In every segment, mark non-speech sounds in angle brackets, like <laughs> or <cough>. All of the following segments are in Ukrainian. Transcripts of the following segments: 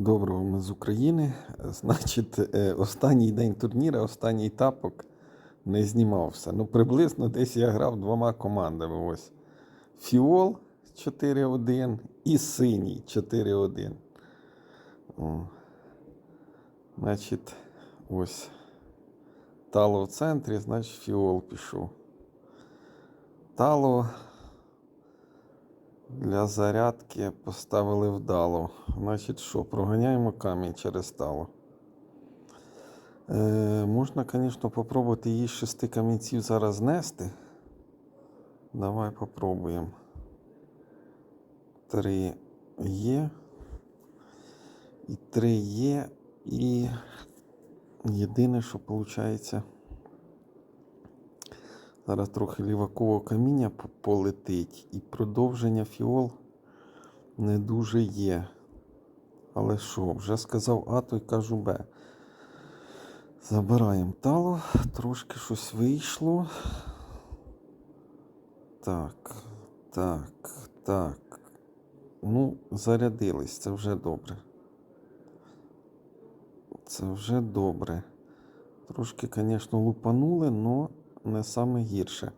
Доброго ми з України. Значить, е, останній день турніру, останній тапок не знімався. Ну, приблизно десь я грав двома командами. Ось. Фіол 4-1 і синій 4-1. Значить, ось. Тало в центрі, значить, фіол пішов. Тало для зарядки поставили вдало. Значить, що, проганяємо камінь через тало. Е, можна, звісно, попробувати її з шести камінців зараз знести. Давай попробуємо. Три є. І три є. І єдине, що виходить. Зараз трохи лівакового каміння полетить, і продовження фіол не дуже є. Але що, вже сказав А, то й кажу Б. Забираємо тало, трошки щось вийшло. Так, так, так. Ну, зарядились, це вже добре. Це вже добре. Трошки, звісно, лупанули, але не саме гірше.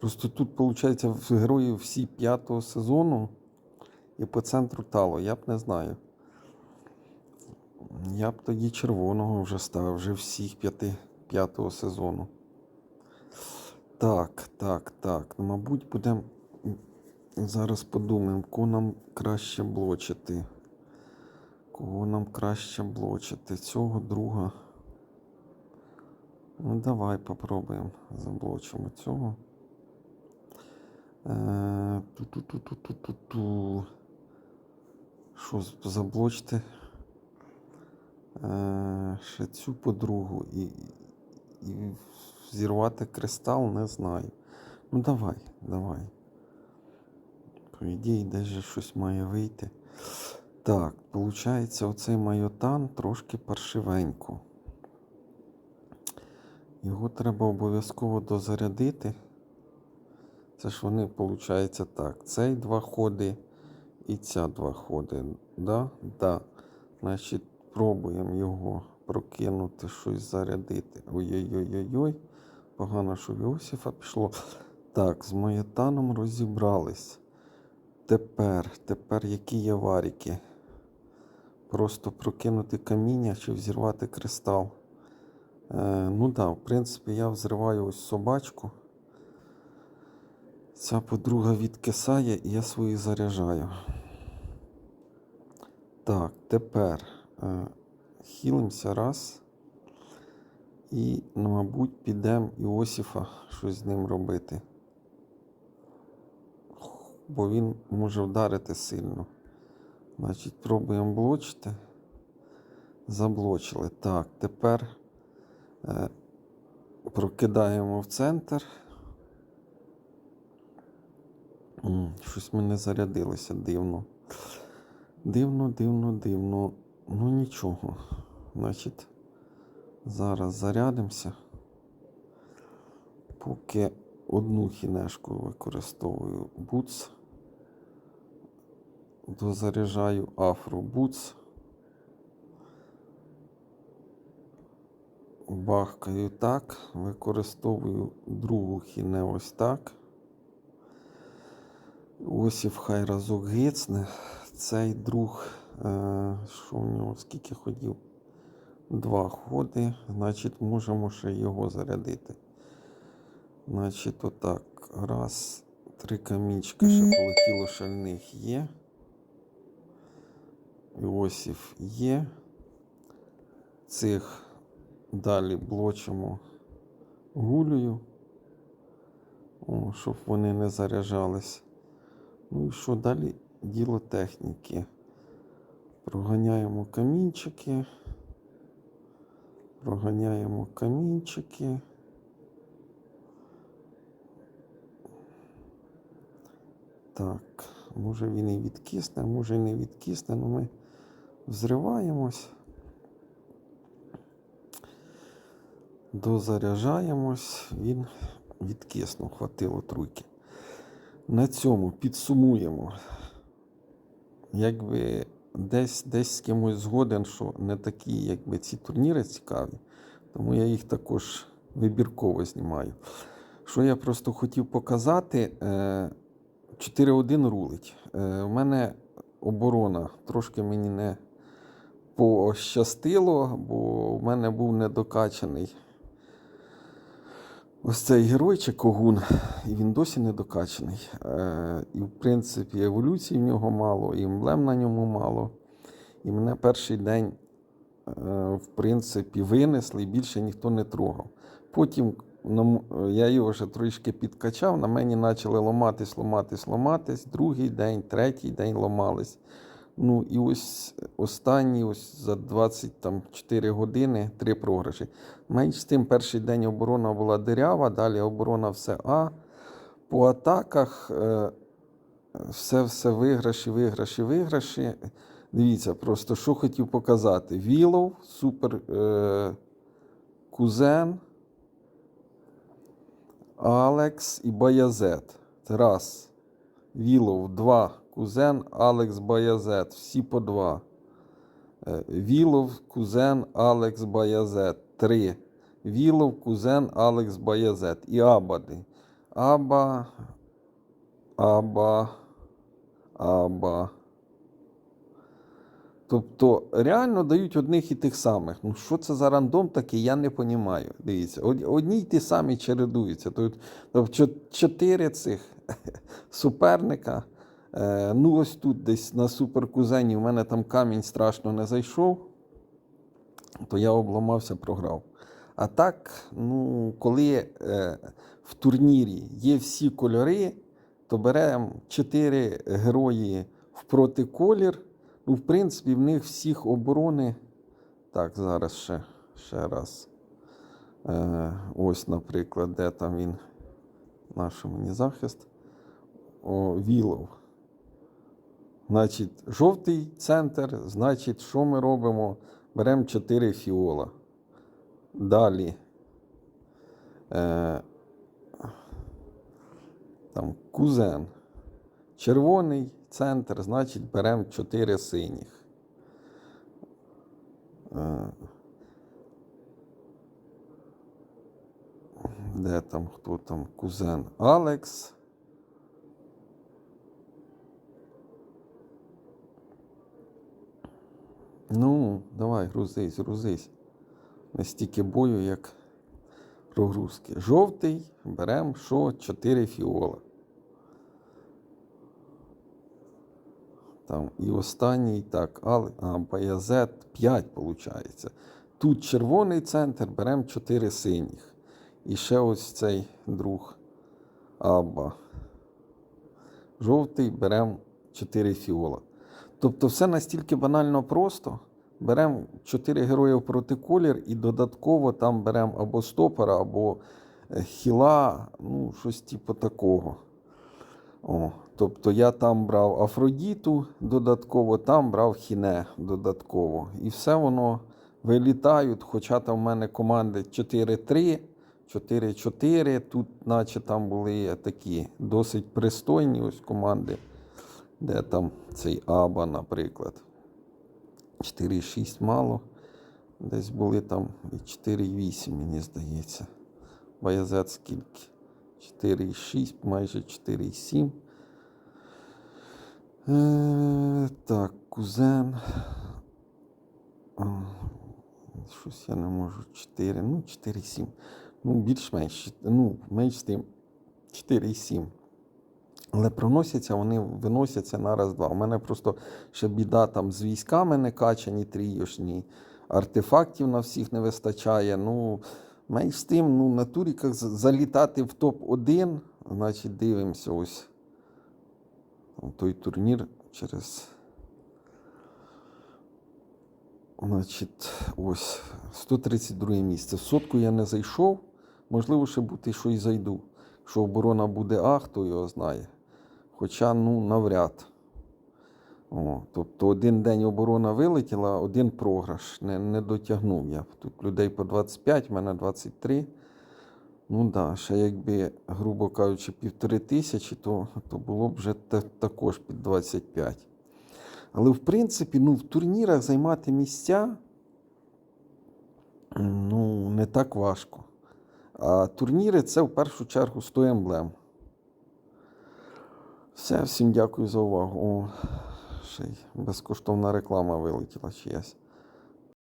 Просто тут, виходить, в героїв всі п'ятого сезону і по центру тало. Я б не знаю. Я б тоді червоного вже ставив, вже всіх п'яти, п'ятого сезону. Так, так, так. Ну, мабуть, будемо. Зараз подумаємо, кого нам краще блочити. Кого нам краще блочити? Цього друга. Ну, давай попробуємо. Заблочимо цього. Е, Ту-ту-ту-ту-ту-ту. Що з- заблочити? Е, Ще цю подругу і, і зірвати кристал не знаю. Ну давай, давай. По ідеї, десь щось має вийти. Так, виходить, оцей майотан трошки паршивенько. Його треба обов'язково дозарядити. Це ж вони, виходить, так. Цей два ходи і ця два ходи. Да? Да. Значить, пробуємо його прокинути, щось зарядити. Ой-ой-ой-ой-ой. Погано, що в Іосифа пішло. Так, з маятаном розібрались. Тепер, тепер які є варіки? Просто прокинути каміння чи взірвати кристал. Е, ну так, в принципі, я взриваю ось собачку. Ця подруга відкисає і я свої заряджаю. Так, тепер е, хілимося раз. І, ну, мабуть, підемо Іосифа щось з ним робити. Бо він може вдарити сильно. Значить, пробуємо блочити. Заблочили. Так, тепер прокидаємо в центр. Щось ми не зарядилося дивно. Дивно, дивно, дивно. Ну нічого. Значить, зараз зарядимося. Поки одну хінешку використовую буц. Дозаряджаю афро буц. Бахкаю так. Використовую другу хіне ось так. Осів хай разок гицне. Цей друг, е, що в нього скільки ходів? Два ходи. Значить, можемо ще його зарядити. Значить, отак. Раз, три камінчика ще полетіло шальних є. Іосиф є. Цих далі блочимо гулею, щоб вони не заряджались. Ну і що далі? Діло техніки. Проганяємо камінчики. Проганяємо камінчики. Так, може він і відкисне, може і не відкисне, але ми взриваємось. Дозаряджаємось, він відкиснув, хватило тройки. На цьому підсумуємо. Якби десь, десь з кимось згоден, що не такі, якби ці турніри цікаві. Тому я їх також вибірково знімаю. Що я просто хотів показати, е, 4-1 рулить. Е, У мене оборона трошки мені не пощастило, бо в мене був недокачаний ось цей геройчик Когун, і він досі не докачаний. Е, і, в принципі, еволюції в нього мало, і емблем на ньому мало. І мене перший день, е, в принципі, винесли, і більше ніхто не трогав. Потім на я його вже трішки підкачав, на мені почали ломатись, ломатись, ломатись. Другий день, третій день ломались. Ну і ось останні ось за 24 години три програші. Менш з тим, перший день оборона була дирява, далі оборона все А. По атаках е, все, все виграші, виграші, виграші. Дивіться, просто що хотів показати. Вілов, супер е, кузен, Алекс і Баязет. Раз. Вілов, два. Кузен, Алекс, Баязет. Всі по два. Е, Вілов, кузен, Алекс, Баязет. Три. Вілов, кузен, Алекс, Баязет. І Абади. Аба, Аба, Аба. Тобто реально дають одних і тих самих. Ну що це за рандом такий, я не розумію. Дивіться, од- одні й ті самі чередуються. Тобто чотири цих <laughs> суперника. Е, ну, ось тут десь на суперкузені у мене там камінь страшно не зайшов, то я обламався, програв. А так, ну, коли е, в турнірі є всі кольори, то беремо чотири герої в протиколір. Ну, в принципі, в них всіх оборони. Так, зараз ще, ще раз. Е, ось, наприклад, де там він, наш мені захист. О, Вілов. Значить, жовтий центр, значить, що ми робимо? Беремо 4 фіола. Далі. Е, там кузен. Червоний центр, значить, беремо 4 синіх. Е, де там, хто там? Кузен Алекс. Ну, давай, грузись, грузись. Не стільки бою, як прогрузки. Жовтий беремо що? 4 фіола. Там і останній, так, але, а, Баязет 5 виходить. Тут червоний центр, беремо 4 синіх. І ще ось цей друг Абба. Жовтий беремо 4 фіола. Тобто все настільки банально просто. Беремо 4 героїв проти колір і додатково там беремо або стопера, або е, хіла, ну, щось типу такого. О, тобто я там брав Афродіту додатково, там брав хіне додатково. І все воно вилітають, хоча там в мене команди 4-3, 4-4. Тут, наче там були такі досить пристойні ось команди, де там цей Аба, наприклад. 4,6 мало. Десь були там і 4,8, мені здається. Баязет скільки? 4,6, майже 4,7. Е, так, кузен. Щось я не можу. 4, ну, 4,7. Ну, більш-менш. Ну, менш тим 4,7. Але проносяться, вони виносяться на раз-два. У мене просто ще біда там з військами не качані трійошні, артефактів на всіх не вистачає. Ну, менш з тим, ну, на туріках залітати в топ-1, значить, дивимося ось той турнір через. Значить, ось 132 місце. В сотку я не зайшов. Можливо, ще бути, що й зайду. Якщо оборона буде А, хто його знає. Хоча, ну, навряд. О, тобто один день оборона вилетіла, один програш. Не, не дотягнув я. Тут людей по 25, в мене 23. Ну так, да, ще якби, грубо кажучи, півтори тисячі, то, то було б вже та- також під 25. Але в принципі, ну, в турнірах займати місця ну, не так важко. А турніри це в першу чергу 100 емблем. Все, всім дякую за увагу. О, ще й безкоштовна реклама вилетіла чиясь.